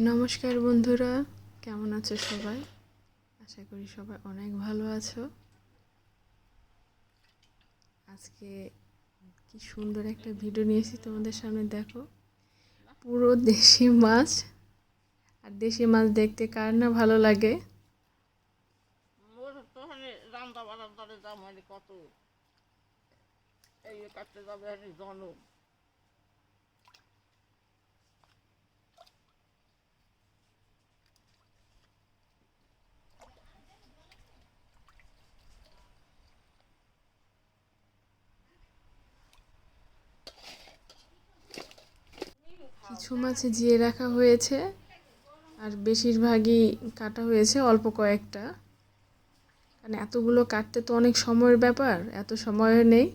নমস্কার বন্ধুরা, কেমন আছো সবাই? আশা করি সবাই অনেক ভালো আছো। আজকে কি সুন্দর একটা ভিডিও নিয়েছি তোমাদের সামনে, দেখো। পুরো দেশি মাছ, আর দেশি মাছ দেখতে কার না ভালো লাগে? কত? এই কাটতে যাবে হয়নি কিছু মাছ জিয়ে রাখা হয়েছে, আর বেশিরভাগই কাটা হয়েছে অল্প কয়েকটা। কারণ এতগুলো কাটতে তো অনেক সময়ের ব্যাপার, এত সময় নেই।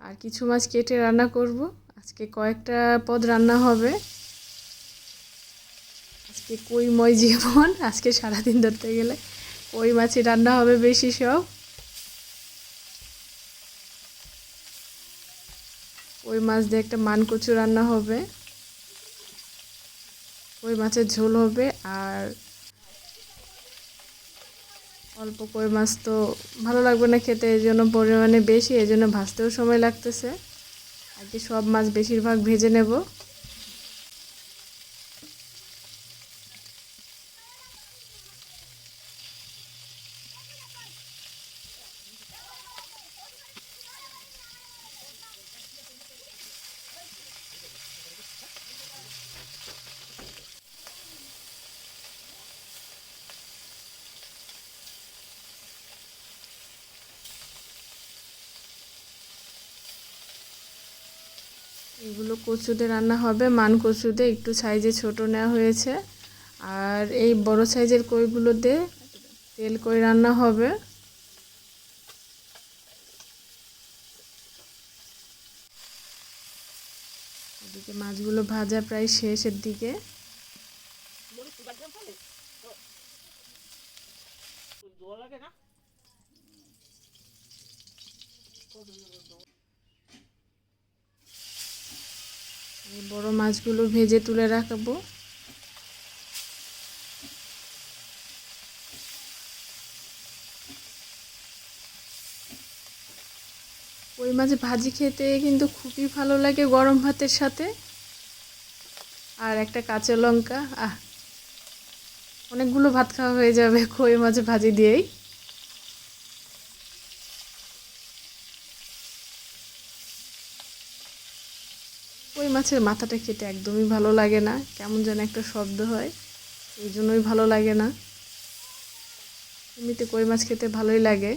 আর কিছু মাছ কেটে রান্না করব, আজকে কয়েকটা পদ রান্না হবে। আজকে কইময় জীবন, আজকে সারাদিন ধরতে গেলে কই মাছই রান্না হবে বেশি সব। ওই মাছ দিয়ে একটা মানকচু রান্না হবে। কই মাছের ঝোল হবে আর অল্প কই মাছ তো ভালো লাগবে না খেতে এই জন্য পরিমাণে বেশি এই জন্য ভাজতেও সময় লাগতেছে। আজকে সব মাছ বেশিরভাগ ভেজে নেব। এগুলো কচুতে রান্না হবে। মান কচুতে একটু সাইজে ছোট নেওয়া হয়েছে। আর এই বড় সাইজের কইগুলোতে তেল কই রান্না হবে। এদিকে মাছগুলো ভাজা প্রায় শেষের দিকে। বড় মাছগুলো ভেজে তুলে রাখব। ওই মাছ ভাজি খেতে কিন্তু খুবই ভালো লাগে গরম ভাতের সাথে। আর একটা কাঁচা লঙ্কা, আহ, অনেকগুলো ভাত খাওয়া হয়ে যাবে কই মাছ ভাজি দিয়েই। ওই মাছের মাথাটা খেতে একদমই ভালো লাগে না। কেমন যেন একটা শব্দ হয়, এই জন্যই ভালো লাগে না। এমনিতে কই মাছ খেতে ভালোই লাগে।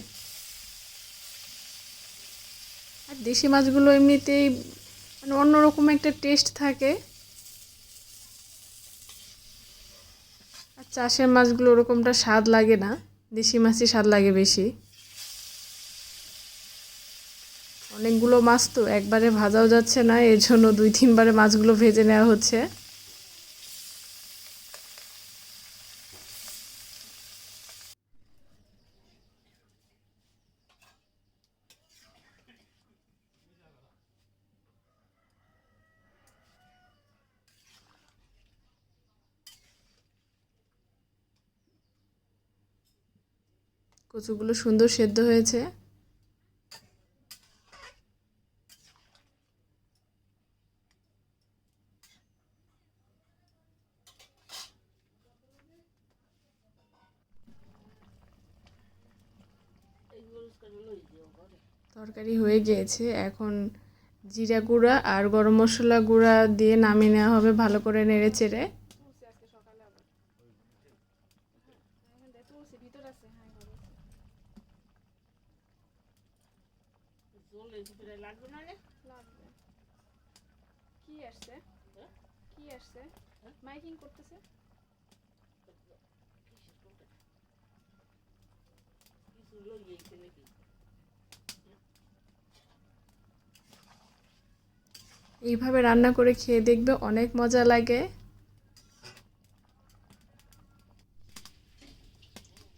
আর দেশি মাছগুলো এমনিতেই মানে অন্যরকম একটা টেস্ট থাকে। আর চাষের মাছগুলো ওরকমটা স্বাদ লাগে না, দেশি মাছই স্বাদ লাগে বেশি। অনেকগুলো মাছ তো, একবারে ভাজাও যাচ্ছে না, এর জন্য দুই তিনবারে মাছগুলো ভেজে নেওয়া হচ্ছে। কচুগুলো সুন্দর সেদ্ধ হয়েছে। তরকারি হয়ে গিয়েছে। এখন জিরা গুঁড়া আর গরম মশলা গুঁড়া দিয়ে নামিয়ে নেওয়া হবে ভালো করে নেড়ে চেড়ে। কি আসছে? কি আসছে? মাইকিং করতেছে? লইয়েছে নাকি এইভাবে রান্না করে খেয়ে দেখবে অনেক মজা লাগে।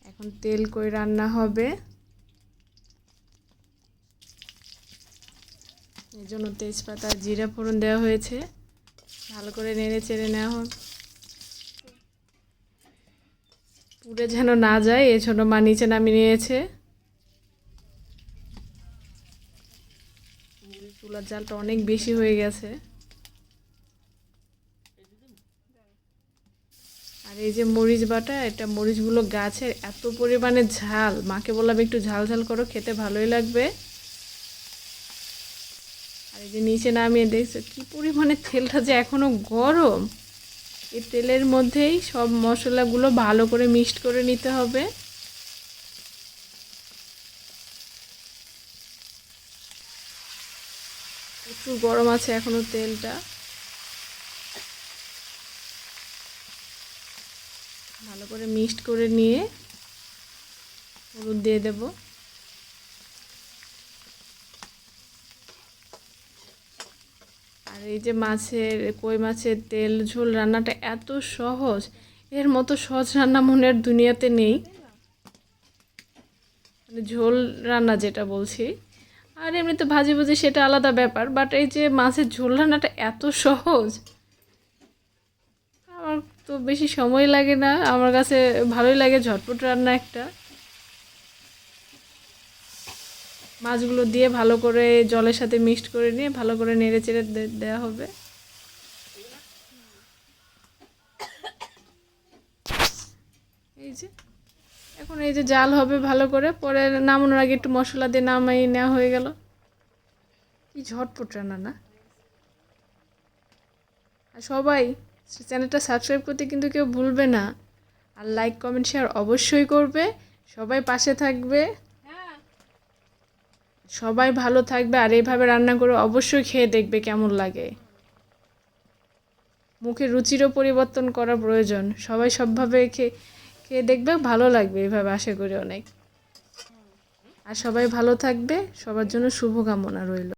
এখন তেল কই রান্না হবে। এই জন্য তেজপাতা, জিরা ফোড়ন দেওয়া হয়েছে। ভালো করে নেড়ে চেড়ে নেওয়া হবে পুড়ে যেন না যায় এজন্য মা নিচে নামিয়ে নিয়েছে। চুলার জালটা অনেক বেশি হয়ে গেছে। আর এই যে মরিচ বাটা, এটা মরিচগুলো গাছের এত পরিমাণে ঝাল। মাকে বললাম, একটু ঝাল ঝাল করো, খেতে ভালোই লাগবে। আর এই যে নিচে নামিয়ে দেখছ, কি পরিমাণে তেলটা যে এখনও গরম। এই তেলের মধ্যেই সব মশলাগুলো ভালো করে মিক্সড করে নিতে হবে। একটু গরম আছে এখনও তেলটা। ভালো করে মিক্সড করে নিয়ে হলুদ দিয়ে দেব। আর এই যে মাছের, কই মাছের তেল, ঝোল রান্নাটা এত সহজ। এর মতো সহজ রান্না মনের দুনিয়াতে নেই। মানে ঝোল রান্না যেটা বলছি। আর এমনিতে ভাজি ভুজি সেটা আলাদা ব্যাপার বাট এই যে মাছের ঝোল রান্নাটা এত সহজ, আমার তো বেশি সময় লাগে না। আমার কাছে ভালোই লাগে ঝটপট রান্না একটা। মাছগুলো দিয়ে ভালো করে জলের সাথে মিক্সড করে নিয়ে ভালো করে নেড়ে চেড়ে দেওয়া হবে। এই যে, এখন এই যে জাল হবে ভালো করে, পরে নামানোর আগে একটু মশলা দিয়ে নামাই নেওয়া হয়ে গেল। কি ঝটপট রান্না না? আর সবাই চ্যানেলটা সাবস্ক্রাইব করতে কিন্তু কেউ ভুলবে না। আর লাইক, কমেন্ট, শেয়ার অবশ্যই করবে। সবাই পাশে থাকবে। সবাই ভালো থাকবে আর এইভাবে রান্না করে অবশ্যই খেয়ে দেখবে কেমন লাগে। মুখে রুচিরও পরিবর্তন করা প্রয়োজন। সবাই সবভাবে খেয়ে খেয়ে দেখবে, ভালো লাগবে এইভাবে আশা করি অনেক। আর সবাই ভালো থাকবে, সবার জন্য শুভকামনা রইল।